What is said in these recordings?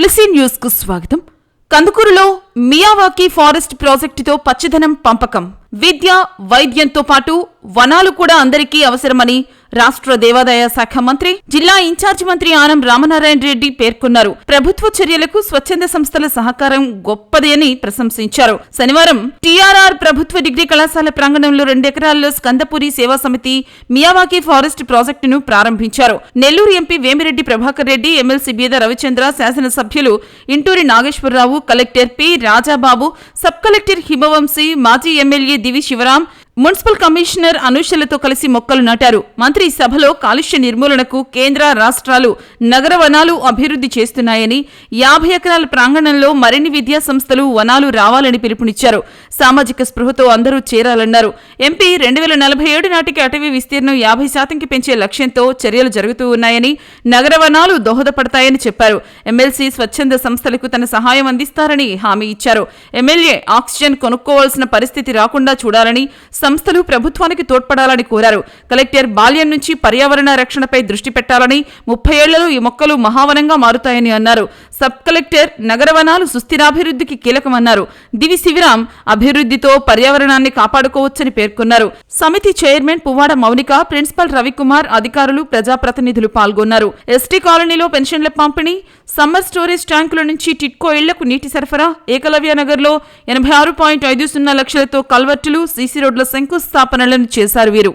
తులసి న్యూస్కు స్వాగతం. కందుకూరులో Miyawaki forest ప్రాజెక్టుతో పచ్చదనం పంపకం. విద్య వైద్యంతో పాటు వనాలు కూడా అందరికీ అవసరమని రాష్ట్ర దేవాదాయ శాఖ మంత్రి జిల్లా ఇన్ఛార్జి మంత్రి ఆనం రామనారాయణ రెడ్డి పేర్కొన్నారు. ప్రభుత్వ చర్యలకు స్వచ్ఛంద సంస్థల సహకారం గొప్పది అని ప్రశంసించారు. శనివారం టీఆర్ఆర్ ప్రభుత్వ డిగ్రీ కళాశాల ప్రాంగణంలో రెండెకరాల్లో స్కందపురి సేవా సమితి మియావాకి ఫారెస్ట్ ప్రాజెక్టును ప్రారంభించారు. నెల్లూరు ఎంపీ వేమిరెడ్డి ప్రభాకర్ రెడ్డి ఎమ్మెల్సీ బీద రవిచంద్ర శాసనసభ్యులు Inturi Nageswararao collector P Rajababu sub collector Himavamsi మాజీ MLA Divi Sivaram municipal commissioner అనూషలతో కలిసి మొక్కలు నాటారు. మంత్రి సభలో కాలుష్య నిర్మూలనకు కేంద్ర రాష్ట్రాలు నగర వనాలు అభివృద్ధి చేస్తున్నాయని యాభై ఎకరాల ప్రాంగణంలో మరిన్ని విద్యా సంస్థలు వనాలు రావాలని పిలుపునిచ్చారు. సామాజిక స్పృహతో అందరూ చేరాలన్నారు. ఎంపీ రెండు వేల నలభై ఏడు నాటికి అటవీ విస్తీర్ణం యాభై శాతంకి పెంచే లక్ష్యంతో చర్యలు జరుగుతూ ఉన్నాయని నగర వనాలు దోహదపడతాయని చెప్పారు. ఎమ్మెల్సీ స్వచ్ఛంద సంస్థలకు తన సహాయం అందిస్తారని హామీ ఇచ్చారు. ఎమ్మెల్యే ఆక్సిజన్ కొనుక్కోవాల్సిన పరిస్థితి రాకుండా చూడాలని సంస్థలు ప్రభుత్వానికి తోడ్పడాలని కోరారు. కలెక్టర్ బాల్యం నుంచి పర్యావరణ రక్షణపై దృష్టి పెట్టాలని ముప్పై ఏళ్ళలో ఈ మొక్కలు మహావనంగా మారుతాయని అన్నారు. సబ్ కలెక్టర్ నగర వనాలు సుస్థిరాభివృద్ధికి కీలకమన్నారు. దివి శివరాం అభివృద్ధితో పర్యావరణాన్ని కాపాడుకోవచ్చని పేర్కొన్నారు. సమితి చైర్మన్ పువ్వాడ మౌనిక ప్రిన్సిపల్ రవికుమార్ అధికారులు ప్రజాప్రతినిధులు పాల్గొన్నారు. ఎస్టీ కాలనీలో పెన్షన్ల పంపిణీ సమ్మర్ స్టోరేజ్ ట్యాంకుల నుంచి టిట్కో ఇళ్ళకు నీటి సరఫరా ఏకలవ్య నగర్లో ఎనభై ఆరు పాయింట్ ఐదు సున్నా లక్షలతో కల్వర్టులు సీసీ రోడ్ల శంకుస్థాపనలను చేశారు వీరు.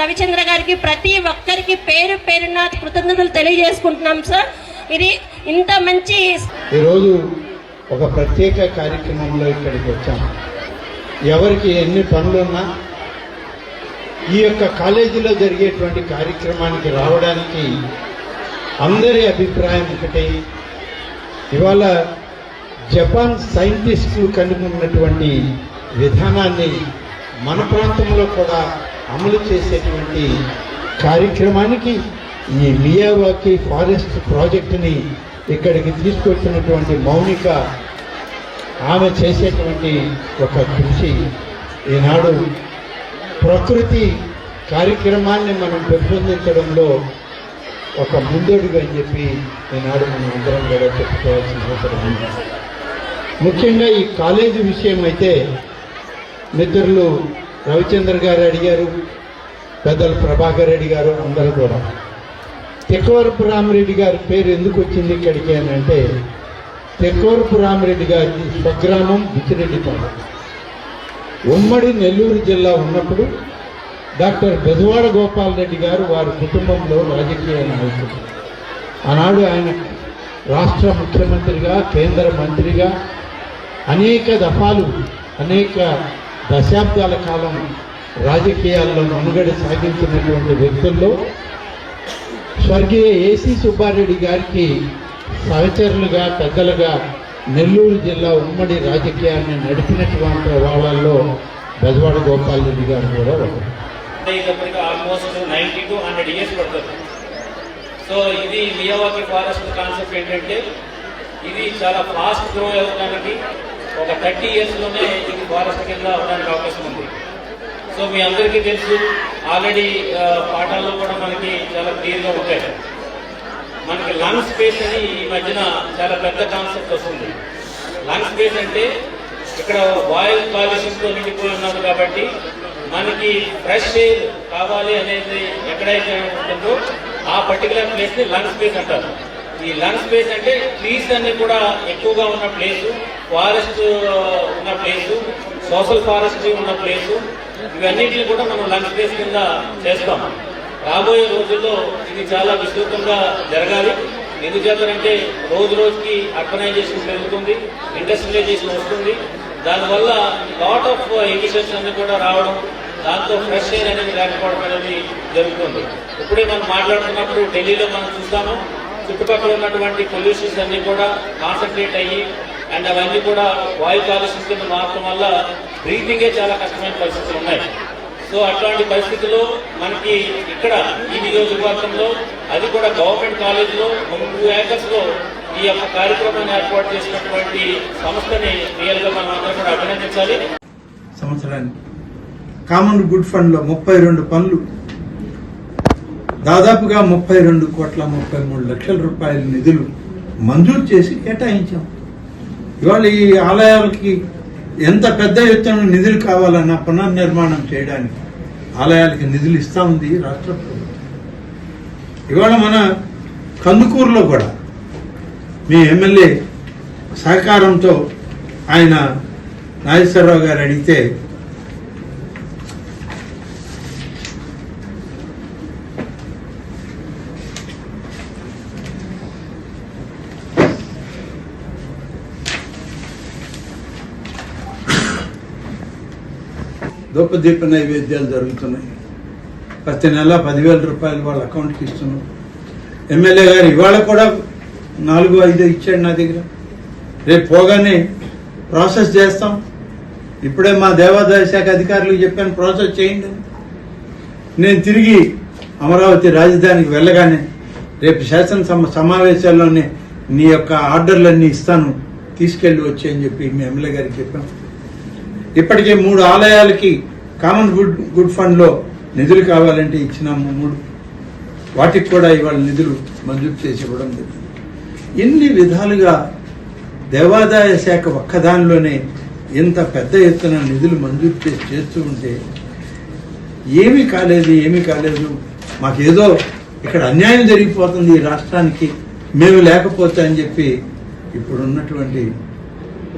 రవిచంద్ర గారికి ప్రతి ఒక్కరికి పేరు పేరున కృతజ్ఞతలు తెలియజేసుకుంటున్నాం సార్. ఇది ఇంత మంచి ఈరోజు ఒక ప్రత్యేక కార్యక్రమంలో ఇక్కడికి వచ్చాం. ఎవరికి ఎన్ని పనులున్నా ఈ యొక్క కాలేజీలో జరిగేటువంటి కార్యక్రమానికి రావడానికి అందరి అభిప్రాయం ఒకటి. ఇవాళ జపాన్ సైంటిస్టులు కనుగొన్నటువంటి విధానాన్ని మన ప్రాంతంలో కూడా అమలు చేసేటువంటి కార్యక్రమానికి ఈ మియావాకి ఫారెస్ట్ ప్రాజెక్టుని ఇక్కడికి తీసుకొచ్చినటువంటి మౌనిక ఆమె చేసేటువంటి ఒక కృషి. ఈనాడు ప్రకృతి కార్యక్రమాన్ని మనం పెంపొందించడంలో ఒక ముందడుగు అని చెప్పి ఈనాడు మనం అందరం కూడా చెప్పుకోవాల్సిన అవసరం ఉంది. ముఖ్యంగా ఈ కాలేజీ విషయం అయితే మిత్రులు రవిచంద్ర గారు అడిగారు పెద్దలు ప్రభాకర్ రెడ్డి గారు అందరూ కూడా. తెక్కవరపు రామిరెడ్డి గారి పేరు ఎందుకు వచ్చింది ఇక్కడికి అని అంటే తెక్కవరపు రామిరెడ్డి గారి స్వగ్రామం బిచ్చిరెడ్డిపాలెం ఉమ్మడి నెల్లూరు జిల్లా ఉన్నప్పుడు డాక్టర్ బెజవాడ గోపాల్ రెడ్డి గారు వారి కుటుంబంలో రాజకీయ నాయకుడు. ఆనాడు ఆయన రాష్ట్ర ముఖ్యమంత్రిగా కేంద్ర మంత్రిగా అనేక దఫాలు అనేక దశాబ్దాల కాలం రాజకీయాల్లో మనుగడ సాగించినటువంటి వ్యక్తుల్లో స్వర్గీయ ఏసీ సుబ్బారెడ్డి గారికి సహచరులుగా పెద్దలుగా నెల్లూరు జిల్లా ఉమ్మడి రాజకీయాన్ని నడిపినటువంటి వాళ్ళల్లో బెజవాడ గోపాల్ రెడ్డి గారు కూడా ఒకరు. Almost ninety two hundred years పడుతుంది. సో ఇది మియావాకి ఫారెస్ట్ కాన్సెప్ట్ ఏంటంటే ఇది చాలా ఫాస్ట్ గ్రో అవ్వడానికి ఒక థర్టీ ఇయర్స్లోనే ఇది ఫారెస్ట్ కింద అవడానికి అవకాశం ఉంది. సో మీ అందరికీ తెలుసు ఆల్రెడీ పాఠాల్లో కూడా మనకి చాలా క్లియర్గా ఉంటాయి. మనకి లంగ్ స్పేస్ అని ఈ మధ్యన చాలా పెద్ద కాన్సెప్ట్ వస్తుంది. లంగ్ స్పేస్ అంటే ఇక్కడ వాయు కాలుష్యంతో నిండిపోయి ఉన్నారు కాబట్టి మనకి ఫ్రెష్ ఎయిర్ కావాలి అనేది ఎక్కడైతే ఉంటుందో ఆ పర్టికులర్ ప్లేస్ని లంగ్ స్పేస్ అంటారు. ఈ లంగ్ స్పేస్ అంటే ట్రీస్ అన్ని కూడా ఎక్కువగా ఉన్న ప్లేసు ఫారెస్ట్ ఉన్న ప్లేసు సోషల్ ఫారెస్ట్ ఉన్న ప్లేసు ఇవన్నిటిని కూడా మనం లంగ్ స్పేస్ కింద చేస్తాం. రాబోయే రోజుల్లో ఇది చాలా విస్తృతంగా జరగాలి. ఎందుచేతనంటే రోజు రోజుకి అర్బనైజేషన్ పెరుగుతుంది ఇండస్ట్రియలైజేషన్ వస్తుంది. దానివల్ల లాట్ ఆఫ్ ఎమిషన్స్ అన్ని కూడా రావడం దాంతో ఫ్రెష్ ఎయిర్ అనేది లేకపోవడం అనేది జరుగుతుంది. ఇప్పుడే మనం మాట్లాడుతున్నప్పుడు ఢిల్లీలో మనం చూస్తాము చుట్టుపక్కల ఉన్నటువంటి పొల్యూషన్స్ అన్ని కూడా కాన్సన్ట్రేట్ అయ్యి అండ్ అవన్నీ కూడా వాయు కాలుష్యం కింద వల్ల బ్రీతింగే చాలా కష్టమైన పరిస్థితులు ఉన్నాయి. సో అట్లాంటి పరిస్థితుల్లో మనకి ఇక్కడ ఈ నియోజకవర్గంలో అది కూడా గవర్నమెంట్ కాలేజీలో మూడు ఏకర్స్లో ఈ యొక్క కార్యక్రమాన్ని ఏర్పాటు చేసినటువంటి సంస్థని రియల్గా మనం అందరం కూడా అభినందించాలి. సంవత్సరానికి కామన్ గుడ్ ఫండ్లో ముప్పై రెండు పనులు దాదాపుగా ముప్పై రెండు కోట్ల ముప్పై మూడు లక్షల రూపాయల నిధులు మంజూరు చేసి కేటాయించాం. ఇవాళ ఈ ఆలయాలకి ఎంత పెద్ద ఎత్తున నిధులు కావాలన్నా పునర్నిర్మాణం చేయడానికి ఆలయాలకి నిధులు ఇస్తా ఉంది రాష్ట్ర ప్రభుత్వం. ఇవాళ మన కందుకూరులో కూడా మీ ఎమ్మెల్యే సహకారంతో ఆయన నాగేశ్వరరావు గారు అడిగితే దూపదీప నైవేద్యాలు జరుగుతున్నాయి. ప్రతి నెల పదివేల రూపాయలు వాళ్ళ అకౌంట్కి ఇస్తున్నాం. ఎమ్మెల్యే గారు ఇవాళ కూడా నాలుగు ఐదు ఇచ్చాడు నా దగ్గర. రేపు పోగానే ప్రాసెస్ చేస్తాం. ఇప్పుడే మా దేవాదాయ శాఖ అధికారులకు చెప్పాను ప్రాసెస్ చేయండి. నేను తిరిగి అమరావతి రాజధానికి వెళ్ళగానే రేపు శాసనసభ సమావేశాల్లోనే నీ యొక్క ఆర్డర్లన్నీ ఇస్తాను తీసుకెళ్ళి వచ్చి అని చెప్పి మీ ఎమ్మెల్యే గారికి చెప్పాం ఇప్పటికే మూడు ఆలయాలకి కామన్ గుడ్ గుడ్ ఫండ్లో నిధులు కావాలంటే ఇచ్చినాము మూడు. వాటికి కూడా ఇవాళ నిధులు మంజూరు చేసి ఇవ్వడం జరిగింది. ఇన్ని విధాలుగా దేవాదాయ శాఖ ఒక్కదానిలోనే ఇంత పెద్ద ఎత్తున నిధులు మంజూరు చేసి చేస్తూ ఉంటే ఏమీ కాలేదు ఏమీ కాలేదు. మాకేదో ఇక్కడ అన్యాయం జరిగిపోతుంది ఈ రాష్ట్రానికి. మేము లేకపోతే అని చెప్పి ఇప్పుడున్నటువంటి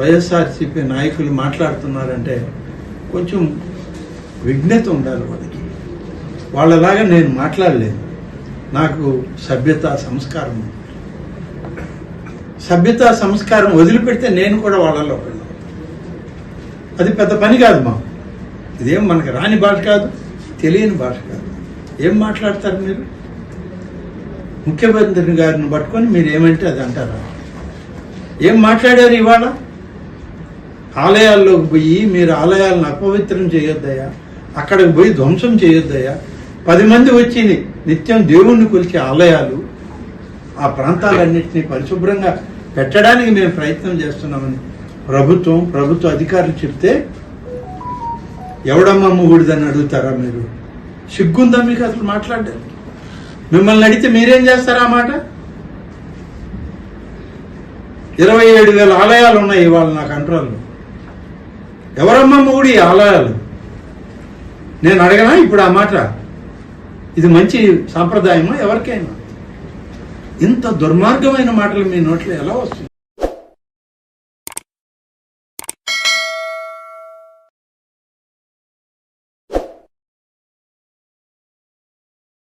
వైఎస్ఆర్సీపీ నాయకులు మాట్లాడుతున్నారంటే కొంచెం విఘ్నత ఉండాలి వాళ్ళకి. వాళ్ళలాగా నేను మాట్లాడలేను నాకు సభ్యత సంస్కారం ఉంది. సభ్యత సంస్కారం వదిలిపెడితే నేను కూడా వాళ్ళలో వెళ్ళాను అది పెద్ద పని కాదు మా. ఇదేం మనకు రాని భాష కాదు తెలియని భాష కాదు. ఏం మాట్లాడతారు మీరు? ముఖ్యమంత్రి గారిని పట్టుకొని మీరు ఏమంటే అది అంటారా? ఏం మాట్లాడారు ఇవాళ? ఆలయాల్లోకి పోయి మీరు ఆలయాలను అపవిత్రం చేయొద్దయ్యా. అక్కడికి పోయి ధ్వంసం చేయొద్దయ్యా. పది మంది వచ్చి నిత్యం దేవుణ్ణి కొలిచే ఆలయాలు ఆ ప్రాంతాలన్నింటినీ పరిశుభ్రంగా పెట్టడానికి మేము ప్రయత్నం చేస్తున్నామని ప్రభుత్వం ప్రభుత్వ అధికారులు చెప్తే ఎవడమ్మ మొగుడిదని అడుగుతారా మీరు? సిగ్గుందా మీకు అసలు మాట్లాడారు మిమ్మల్ని అడిగితే మీరేం చేస్తారా ఆ మాట? ఇరవై ఏడు వేల ఆలయాలు ఉన్నాయి ఇవాళ నా కంట్రోల్లో. ఎవరమ్మా మూడి ఆలయాలు నేను అడగనా? ఇప్పుడు ఆ మాట. ఇది మంచి సాంప్రదాయమా? ఎవరికైనా. ఇంత దుర్మార్గమైన మాటలు మీ నోట్లో ఎలా వస్తుంది